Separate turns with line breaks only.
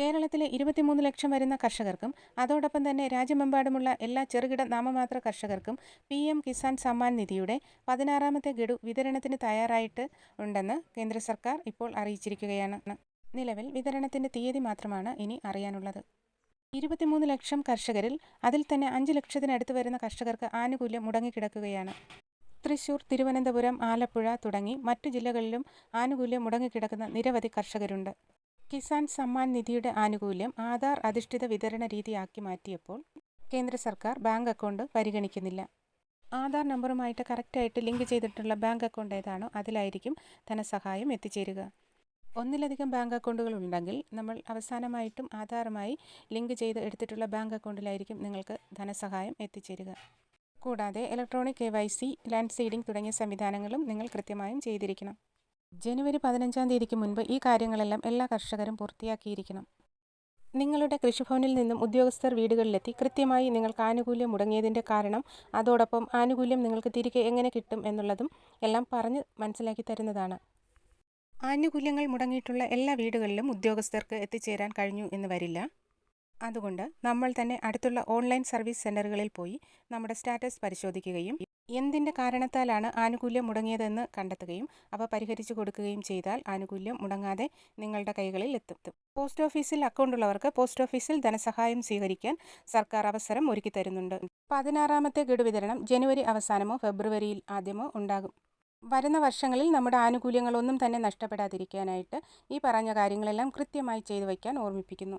കേരളത്തിലെ ഇരുപത്തിമൂന്ന് ലക്ഷം വരുന്ന കർഷകർക്കും അതോടൊപ്പം തന്നെ രാജ്യമെമ്പാടുമുള്ള എല്ലാ ചെറുകിട നാമമാത്ര കർഷകർക്കും പി എം കിസാൻ സമ്മാൻ നിധിയുടെ പതിനാറാമത്തെ ഗഡു വിതരണത്തിന് തയ്യാറായിട്ട് ഉണ്ടെന്ന് കേന്ദ്ര സർക്കാർ ഇപ്പോൾ അറിയിച്ചിരിക്കുകയാണ്. നിലവിൽ വിതരണത്തിന്റെ തീയതി മാത്രമാണ് ഇനി അറിയാനുള്ളത്. ഇരുപത്തിമൂന്ന് ലക്ഷം കർഷകരിൽ അതിൽ തന്നെ അഞ്ച് ലക്ഷത്തിനടുത്ത് വരുന്ന കർഷകർക്ക് ആനുകൂല്യം മുടങ്ങിക്കിടക്കുകയാണ്. തൃശൂർ തിരുവനന്തപുരം ആലപ്പുഴ തുടങ്ങി മറ്റു ജില്ലകളിലും ആനുകൂല്യം മുടങ്ങിക്കിടക്കുന്ന നിരവധി കർഷകരുണ്ട്. കിസാൻ സമ്മാൻ നിധിയുടെ ആനുകൂല്യം ആധാർ അധിഷ്ഠിത വിതരണ രീതിയാക്കി മാറ്റിയപ്പോൾ കേന്ദ്ര സർക്കാർ ബാങ്ക് അക്കൗണ്ട് പരിഗണിക്കുന്നില്ല. ആധാർ നമ്പറുമായിട്ട് കറക്റ്റായിട്ട് ലിങ്ക് ചെയ്തിട്ടുള്ള ബാങ്ക് അക്കൗണ്ട് ഏതാണോ അതിലായിരിക്കും ധനസഹായം എത്തിച്ചേരുക. ഒന്നിലധികം ബാങ്ക് അക്കൗണ്ടുകൾ ഉണ്ടെങ്കിൽ നമ്മൾ അവസാനമായിട്ടും ആധാറുമായി ലിങ്ക് ചെയ്ത് എടുത്തിട്ടുള്ള ബാങ്ക് അക്കൗണ്ടിലായിരിക്കും നിങ്ങൾക്ക് ധനസഹായം എത്തിച്ചേരുക. കൂടാതെ electronic K Y C land seeding തുടങ്ങിയ സംവിധാനങ്ങളും നിങ്ങൾ കൃത്യമായും ചെയ്തിരിക്കണം. ജനുവരി പതിനഞ്ചാം തീയതിക്ക് മുൻപ് ഈ കാര്യങ്ങളെല്ലാം എല്ലാ കർഷകരും പൂർത്തിയാക്കിയിരിക്കണം. നിങ്ങളുടെ കൃഷിഭവനിൽ നിന്നും ഉദ്യോഗസ്ഥർ വീടുകളിലെത്തി കൃത്യമായി നിങ്ങൾക്ക് ആനുകൂല്യം മുടങ്ങിയതിന്റെ കാരണം അതോടൊപ്പം ആനുകൂല്യം നിങ്ങൾക്ക് തിരികെ എങ്ങനെ കിട്ടും എന്നുള്ളതും എല്ലാം പറഞ്ഞ് മനസ്സിലാക്കി തരുന്നതാണ്. ആനുകൂല്യങ്ങൾ മുടങ്ങിയിട്ടുള്ള എല്ലാ വീടുകളിലും ഉദ്യോഗസ്ഥർക്ക് എത്തിച്ചേരാൻ കഴിഞ്ഞു എന്ന് വരില്ല. അതുകൊണ്ട് നമ്മൾ തന്നെ അടുത്തുള്ള ഓൺലൈൻ സർവീസ് സെന്ററുകളിൽ പോയി നമ്മുടെ സ്റ്റാറ്റസ് പരിശോധിക്കുകയും എന്തിന്റെ കാരണത്താലാണ് ആനുകൂല്യം മുടങ്ങിയതെന്ന് കണ്ടെത്തുകയും അവ പരിഹരിച്ചു കൊടുക്കുകയും ചെയ്താൽ ആനുകൂല്യം മുടങ്ങാതെ നിങ്ങളുടെ കൈകളിൽ എത്തും. പോസ്റ്റ് ഓഫീസിൽ അക്കൗണ്ട് ഉള്ളവർക്ക് പോസ്റ്റ് ഓഫീസിൽ ധനസഹായം സ്വീകരിക്കാൻ സർക്കാർ അവസരം ഒരുക്കി തരുന്നുണ്ട്. പതിനാറാമത്തെ ഗഡു വിതരണം ജനുവരി അവസാനമോ ഫെബ്രുവരിയിൽ ആദ്യമോ ഉണ്ടാകും. വരുന്ന വർഷങ്ങളിൽ നമ്മുടെ ആനുകൂല്യങ്ങളൊന്നും തന്നെ നഷ്ടപ്പെടാതിരിക്കാനായിട്ട് ഈ പറഞ്ഞ കാര്യങ്ങളെല്ലാം കൃത്യമായി ചെയ്തു വയ്ക്കാൻ ഓർമ്മിപ്പിക്കുന്നു.